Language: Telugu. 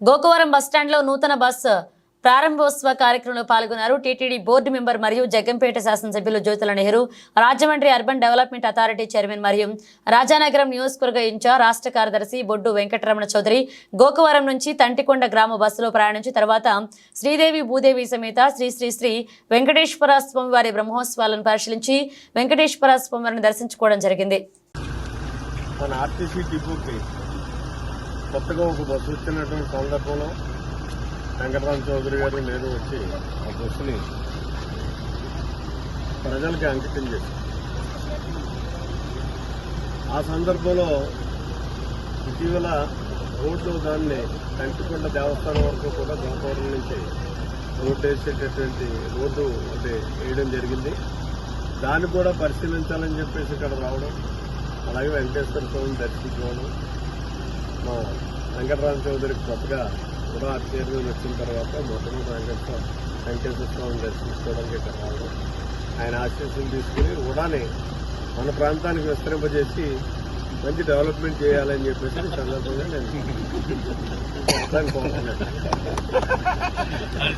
గోకవరం బస్టాండ్లో నూతన బస్ ప్రారంభోత్సవ కార్యక్రమంలో పాల్గొన్నారు. టీటీడీ బోర్డు మెంబర్ మరియు జగ్గంపేట శాసనసభ్యులు Jyothula Nehru Rajahmundry urban development authority chairman మరియు రాజానగరం నియోజకవర్గ ఇన్ఛార్జ్ రాష్ట్ర కార్యదర్శి బొడ్డు వెంకటరమణ చౌదరి గోకవరం నుంచి తంటికొండ గ్రామ బస్సులో ప్రయాణించి తర్వాత శ్రీదేవి భూదేవి సమేత శ్రీ శ్రీ శ్రీ వెంకటేశ్వర స్వామి వారి బ్రహ్మోత్సవాలను పరిశీలించి వెంకటేశ్వర స్వామి వారిని దర్శించుకోవడం జరిగింది. మన ఆర్టీసీ డిపోకి కొత్తగా ఒక బస్సు వచ్చినటువంటి సందర్భంలో వెంకటరామ చౌదరి గారు నేను వచ్చి ఆ బస్సుని ప్రజలకి అంకితం చేశాం ఆ సందర్భంలో ఇటీవల రోడ్డు దాన్ని కంటికొండ దేవస్థానం వరకు కూడా గోపవరం నుంచి రోడ్డు వేసేటటువంటి రోడ్డు అంటే వేయడం జరిగింది. దాన్ని కూడా పరిశీలించాలని చెప్పేసి ఇక్కడ రావడం అలాగే వెంకటేశ్వర స్వామిని దర్శించుకోవడం మా వెంకటరామ చౌదరికి కొత్తగా కూడా చైర్మన్ వచ్చిన తర్వాత మొట్టమొదటి వెంకటేశ్వర వెంకటేశ్వర దర్శించుకోవడానికి ఇక్కడ రావడం. ఆయన ఆశీస్సులు తీసుకుని ఉడాని మన ప్రాంతానికి విస్తరింపజేసి మంచి డెవలప్మెంట్ చేయాలని చెప్పేసి సందర్భంగా నేను